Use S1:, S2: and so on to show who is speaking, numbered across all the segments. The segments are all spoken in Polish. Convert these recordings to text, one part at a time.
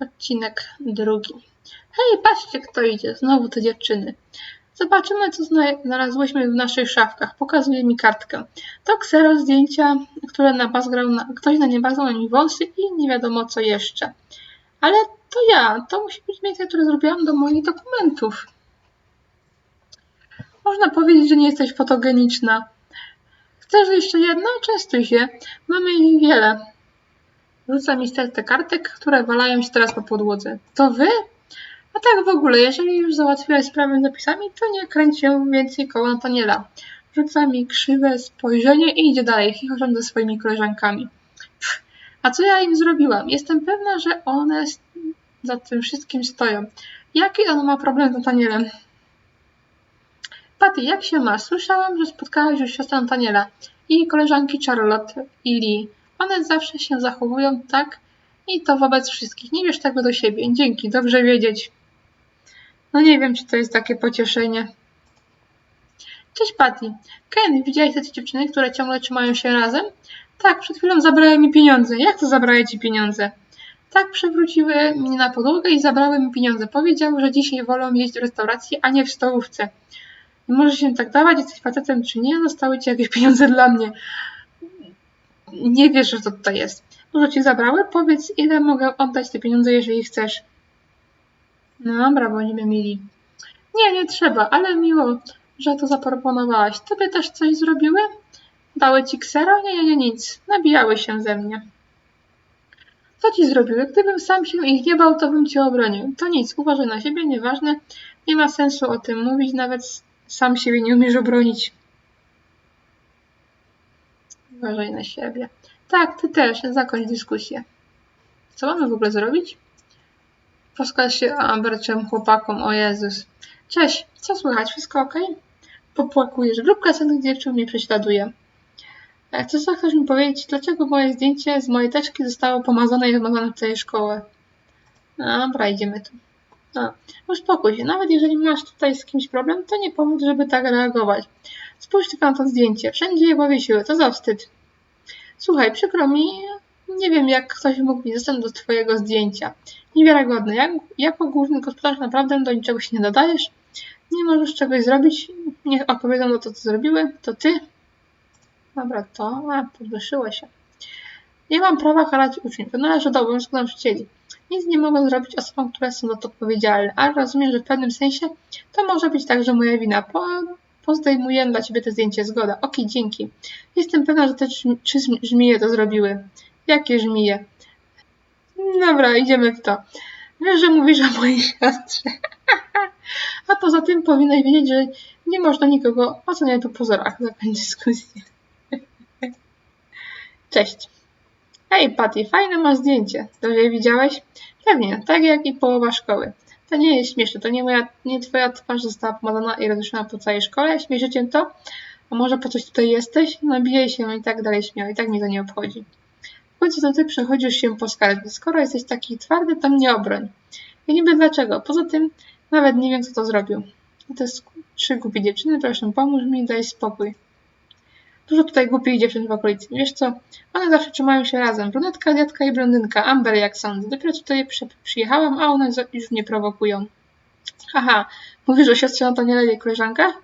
S1: Odcinek drugi. Hej, patrzcie, kto idzie. Znowu te dziewczyny. Zobaczymy, co zna- znalazłyśmy w naszych szafkach. Pokazuje mi kartkę. To ksero zdjęcia, które nabazgrał na, ktoś na nie bazał na mi wąsy i nie wiadomo co jeszcze. Ale to ja. To musi być miejsce, które zrobiłam do moich dokumentów. Można powiedzieć, że nie jesteś fotogeniczna. Chcesz jeszcze jedno? Częstuj się. Mamy ich wiele. Rzuca mi stertę kartek, które walają się teraz po podłodze. To wy? A tak w ogóle, jeżeli już załatwiłaś sprawę z zapisami, to nie kręć się więcej koło Nataniela. Rzuca mi krzywe spojrzenie i idzie dalej, chichocząc ze swoimi koleżankami. Pff, a co ja im zrobiłam? Jestem pewna, że one za tym wszystkim stoją. Jaki on ma problem z Natanielem? Patty, jak się masz? Słyszałam, że spotkałaś już siostrę Nataniela i koleżanki Charlotte i Lee. One zawsze się zachowują tak i to wobec wszystkich. Nie wiesz tego do siebie. Dzięki, dobrze wiedzieć. No nie wiem, czy to jest takie pocieszenie. Cześć Patty. Ken, widziałeś te dziewczyny, które ciągle trzymają się razem? Tak, przed chwilą zabrały mi pieniądze. Jak to zabrały ci pieniądze? Tak, przewróciły mnie na podłogę i zabrały mi pieniądze. Powiedział, że dzisiaj wolą jeść w restauracji, a nie w stołówce. Nie możesz się tak dawać, jesteś facetem czy nie, dostały ci jakieś pieniądze dla mnie. Nie wiesz, że to tutaj jest. Dużo ci zabrały? Powiedz, ile mogę oddać te pieniądze, jeżeli chcesz. No dobra, bo nie mieli. Nie, nie trzeba, ale miło, że to zaproponowałaś. Tobie też coś zrobiły? Dały ci ksero? Nie, nie, nie, nic. Nabijały się ze mnie. Co ci zrobiły? Gdybym sam się ich nie bał, to bym cię obronił. To nic, uważaj na siebie, nieważne. Nie ma sensu o tym mówić, nawet sam siebie nie umiesz obronić. Uważaj na siebie. Tak, ty też, zakończ dyskusję. Co mamy w ogóle zrobić? Poskładać się Amberczem chłopakom, o Jezus. Cześć, co słychać? Wszystko ok? Popłakujesz. Grupka sennych dziewczyn mnie prześladuje. E, Chcesz chcesz mi powiedzieć, dlaczego moje zdjęcie z mojej teczki zostało pomazane i wymazane w całej szkoły? Dobra, idziemy tu. No, uspokój się. Nawet jeżeli masz tutaj z kimś problem, to nie powód, żeby tak reagować. Spójrz tylko na to zdjęcie. Wszędzie je powiesiły. To za wstyd. Słuchaj, przykro mi, nie wiem jak ktoś mógł mieć dostęp do twojego zdjęcia. Niewiarygodne. Jak, jako główny gospodarz naprawdę do niczego się nie dodajesz? Nie możesz czegoś zrobić? Niech odpowiedzą na to, co zrobiły. To ty? Dobra, to a, podwyższyło się. Nie mam prawa karać uczniów. To należy do obowiązku nauczycieli. Nic nie mogę zrobić osobom, które są za to odpowiedzialne, ale rozumiem, że w pewnym sensie to może być także moja wina. Po, pozdejmuję dla ciebie te zdjęcie. Zgoda. Okej, dzięki. Jestem pewna, że te trzy żm- żmije to zrobiły. Jakie żmije? Dobra, idziemy w to. Wiesz, że mówisz o mojej siostrze. A poza tym powinnaś wiedzieć, że nie można nikogo oceniać po pozorach. Zakończ dyskusję. Cześć. Hej, Patty, fajne masz zdjęcie. Dobrze je widziałeś? Pewnie, tak jak i połowa szkoły. To nie jest śmieszne, to nie moja, nie twoja twarz została pomazana i rozruszona po całej szkole. Śmieszy cię to? A może po coś tutaj jesteś? Nabijaj się i tak dalej śmiał, i tak mnie to nie obchodzi. W końcu to ty przechodzisz się po skarbie. Skoro jesteś taki twardy, to mnie obroń. I niby dlaczego? Poza tym nawet nie wiem, kto to zrobił. To jest trzy głupie dziewczyny, proszę pomóż mi, daj spokój. Dużo tutaj głupich dziewczyn w okolicy. Wiesz co? One zawsze trzymają się razem. Brunetka, dziadka i blondynka. Amber, jak sądzę. Dopiero tutaj przy, przyjechałam, a one już mnie prowokują. Haha, mówisz o siostrze Nataniela i koleżankach?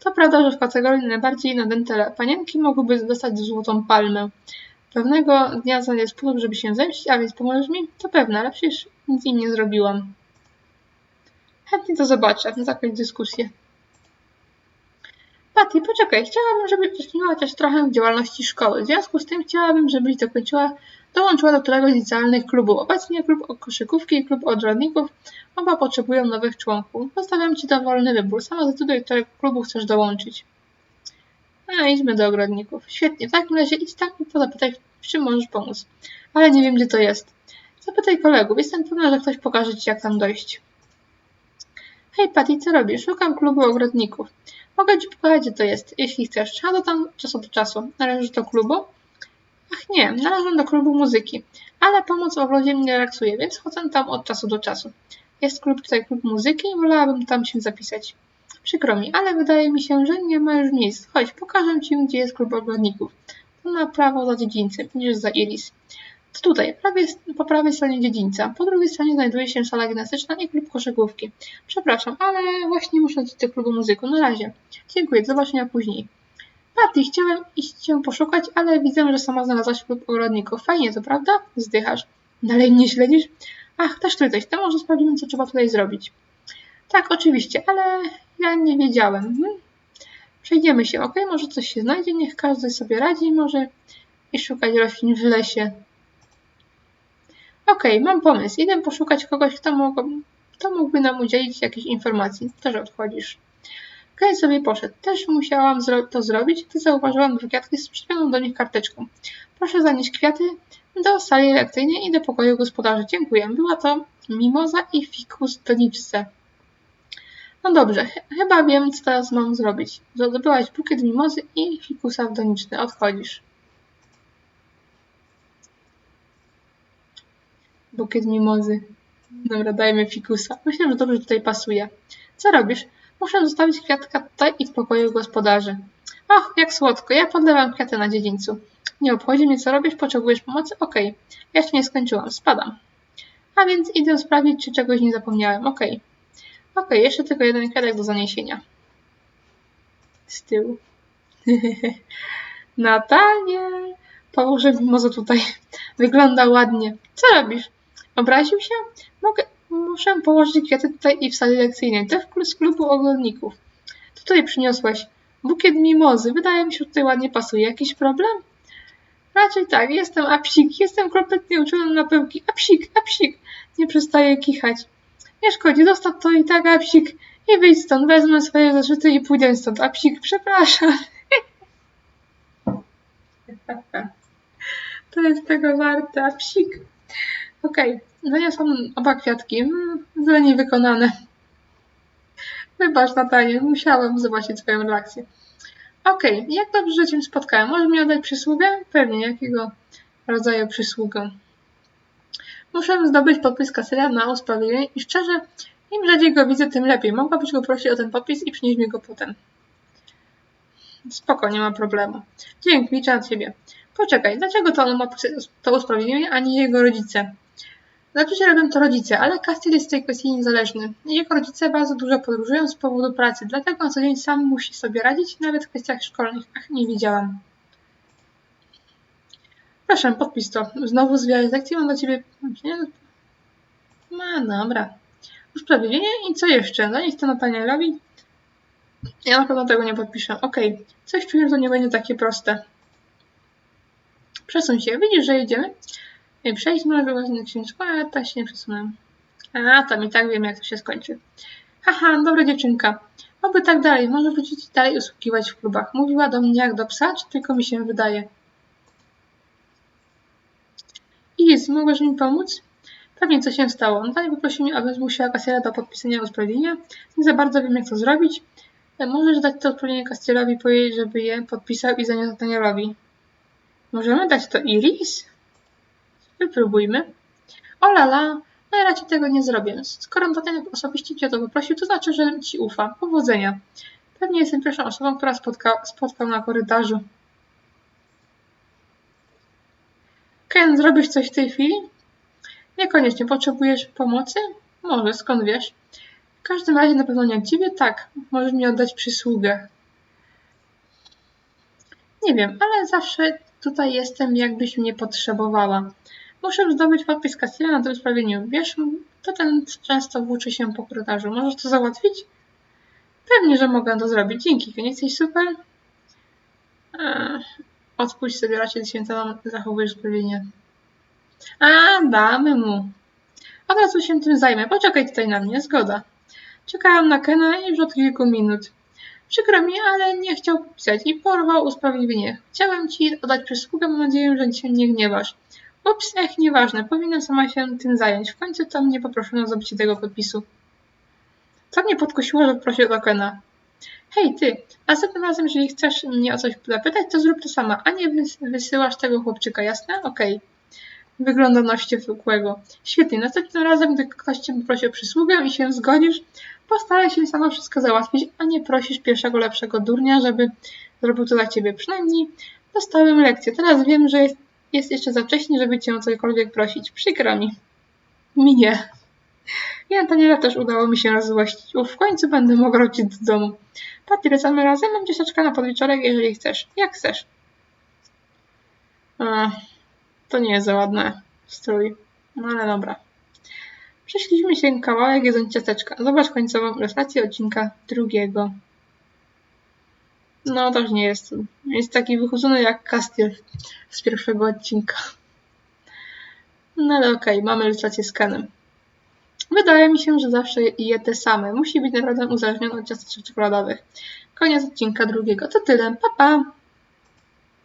S1: To prawda, że w kategorii najbardziej nadęte panienki mogłyby dostać złotą palmę. Pewnego dnia znajdę sposób, żeby się zemścić, a więc pomożesz mi? To pewne, ale przecież nic im nie zrobiłam. Chętnie to zobaczę, zakończ dyskusję. Patty, poczekaj, chciałabym, żebyś uczestniczyła chociaż trochę w działalności szkoły. W związku z tym chciałabym, żebyś dokończyła, dołączyła do któregoś z licealnych klubów. Obecnie klub koszykówki i klub odrodników oba potrzebują nowych członków. Postawiam Ci dowolny wybór. Sama zdecyduj, do którego klubu chcesz dołączyć. A, idźmy do ogrodników. Świetnie, w takim razie idź tam i pozapytaj, w czym możesz pomóc. Ale nie wiem, gdzie to jest. Zapytaj kolegów. Jestem pewna, że ktoś pokaże Ci, jak tam dojść. Hej Patty, co robisz? Szukam klubu ogrodników. Mogę Ci pokazać, gdzie to jest, jeśli chcesz. Trzeba tam czasu do czasu. Należysz do klubu? Ach nie, należę do klubu muzyki. Ale pomoc w ogrodzie mnie relaksuje, więc chodzę tam od czasu do czasu. Jest klub tutaj, klub muzyki i wolałabym tam się zapisać. Przykro mi, ale wydaje mi się, że nie ma już miejsc. Chodź, pokażę Ci, gdzie jest klub ogrodników. To na prawo za dziedzińcem, niż za Iris. Tutaj, prawie, po prawej stronie dziedzińca. Po drugiej stronie znajduje się sala gimnastyczna i klub koszykówki. Przepraszam, ale właśnie muszę do klubu muzyku. Na razie. Dziękuję, do zobaczenia później. Patty, chciałem iść cię poszukać, ale widzę, że sama znalazłaś klub ogrodników. Fajnie, to prawda? Zdychasz. Dalej mnie śledzisz? Ach, też tu jesteś. To może sprawdzimy, co trzeba tutaj zrobić. Tak, oczywiście, ale ja nie wiedziałem. Hmm? Przejdziemy się, ok? Może coś się znajdzie, niech każdy sobie radzi, może i szukać roślin w lesie. Okej, mam pomysł. Idę poszukać kogoś, kto, mógł, kto mógłby nam udzielić jakichś informacji. Też odchodzisz. Ken sobie poszedł. Też musiałam zro to zrobić, gdy zauważyłam dwie kwiatki z przyczepioną do nich karteczką. Proszę zanieść kwiaty do sali lekcyjnej i do pokoju gospodarzy. Dziękuję. Była to mimoza i fikus doniczce. No dobrze, ch- chyba wiem, co teraz mam zrobić. Zdobyłaś bukiet mimozy i fikusa w doniczny. Odchodzisz. Bukiet mimozy. Dobra, dajmy fikusa. Myślę, że dobrze tutaj pasuje. Co robisz? Muszę zostawić kwiatka tutaj i w pokoju gospodarzy. Och, jak słodko. Ja podlewam kwiaty na dziedzińcu. Nie obchodzi mnie, co robisz? Potrzebujesz pomocy? Okej. Jeszcze nie skończyłam. Spadam. A więc idę sprawdzić, czy czegoś nie zapomniałem. Okej. Okej, jeszcze tylko jeden kwiatek do zaniesienia. Z tyłu. Natanie! Położę mimozo tutaj. Wygląda ładnie. Co robisz? Obraził się? Mogę, muszę położyć kwiaty tutaj i w sali lekcyjnej. W- z klubu ogrodników. Co tutaj przyniosłaś? Bukiet mimozy. Wydaje mi się, że tutaj ładnie pasuje. Jakiś problem? Raczej tak. Jestem apsik. Jestem kompletnie uczulony na pyłki. Apsik, apsik. Nie przestaję kichać. Nie szkodzi, zostaw to i tak, apsik. I wyjdź stąd. Wezmę swoje zeszyty i pójdę stąd. Apsik, przepraszam. To jest tego warte, apsik. Okej, zaniosłam oba kwiatki. Mm, Zadanie wykonane. Wybacz, Natalie, musiałem zobaczyć swoją reakcję. Okej, jak dobrze, Cię spotkałem. Możesz mi oddać przysługę? Pewnie, jakiego rodzaju przysługę? Muszę zdobyć podpis kasera na usprawiedliwienie i szczerze, im rzadziej go widzę, tym lepiej. Mogłabyś go prosić o ten podpis i przynieść mi go potem. Spoko, nie ma problemu. Dzięki, liczę na Ciebie. Poczekaj, dlaczego to on ma to usprawiedliwienie, a nie jego rodzice? Oczywiście robią to rodzice, ale Castiel jest w tej kwestii niezależny. Jego rodzice bardzo dużo podróżują z powodu pracy, dlatego na co dzień sam musi sobie radzić, nawet w kwestiach szkolnych. Ach, nie widziałam. Proszę, podpisz to. Znowu zwiałeś lekcję, mam dla ciebie... Nie? No dobra. Usprawiedliwienie i co jeszcze? Zanieść to Natanielowi? Ja na pewno tego nie podpiszę. Okej, coś czuję, że to nie będzie takie proste. Przesuń się. Widzisz, że jedziemy? Nie, Przejdź może wyłaźny księżko, a tak się nie przesunę. A, tam i tak wiem, jak to się skończy. Haha, dobra dziewczynka. Oby tak dalej. Może wrócić dalej usługiwać w klubach. Mówiła do mnie jak do psa, czy tylko mi się wydaje? Iris, mogłeś mi pomóc? Pewnie co się stało. Natalia poprosił mnie, abym zmusiła kasjera do podpisania usprawiedliwienia. Nie za bardzo wiem, jak to zrobić. E, Możesz dać to usprawiedliwienie kasjerowi, powiedzieć, żeby je podpisał i zaniósł Natanielowi. Możemy dać to Iris? Wypróbujmy. O lala, no ja raczej tego nie zrobię. Skoro Natalia osobiście cię o to poprosił, to znaczy, że ci ufa. Powodzenia. Pewnie jestem pierwszą osobą, która spotka, spotkał na korytarzu. Ken, zrobisz coś w tej chwili? Niekoniecznie. Potrzebujesz pomocy? Może, skąd wiesz? W każdym razie na pewno nie od ciebie. Tak, możesz mi oddać przysługę. Nie wiem, ale zawsze tutaj jestem, jakbyś mnie potrzebowała. Muszę zdobyć podpis Castilla na tym usprawiedliwieniu. Wiesz, to ten często włóczy się po korytarzu. Możesz to załatwić? Pewnie, że mogę to zrobić. Dzięki. Nie jesteś super? Odpuść sobie raczej święta zachowujesz usprawiedliwienie. A, damy mu. Od razu się tym zajmę. Poczekaj tutaj na mnie. Zgoda. Czekałam na Kena już od kilku minut. Przykro mi, ale nie chciał pisać i porwał usprawiedliwienie. Chciałem ci oddać przysługę, mam nadzieję, że się nie gniewasz. Ups, ech, nieważne, powinnam sama się tym zająć. W końcu to mnie poproszono o zdobycie tego podpisu. Co mnie podkusiło, że prosił o Kena? Hej, ty, następnym razem, jeżeli chcesz mnie o coś zapytać, to zrób to sama, a nie wys- wysyłasz tego chłopczyka, jasne? Okej. Wygląda na wściekłego. Świetnie, następnym razem, gdy ktoś cię poprosi o przysługę i się zgodzisz, postaraj się sama wszystko załatwić, a nie prosisz pierwszego lepszego durnia, żeby zrobił to dla ciebie. Przynajmniej dostałem lekcję. Teraz wiem, że jest Jest jeszcze za wcześnie, żeby cię o cokolwiek prosić. Przykro mi. Mi nie. I Antoniela też udało mi się rozzłościć. Uf, w końcu będę mogła wrócić do domu. Patty, lecamy razem? Mam ciasteczka na podwieczorek, jeżeli chcesz. Jak chcesz. A, to nie jest za ładne strój. No ale dobra. Przeszliśmy się kawałek jedząc ciasteczka. Zobacz końcową ilustrację odcinka drugiego. No, też nie jest. Jest taki wychudzony jak Castiel z pierwszego odcinka. No ale okej, mamy ilustrację z Kenem. Wydaje mi się, że zawsze je te same. Musi być naprawdę uzależniony od ciasteczek czekoladowych. Koniec odcinka drugiego. To tyle. Pa, pa!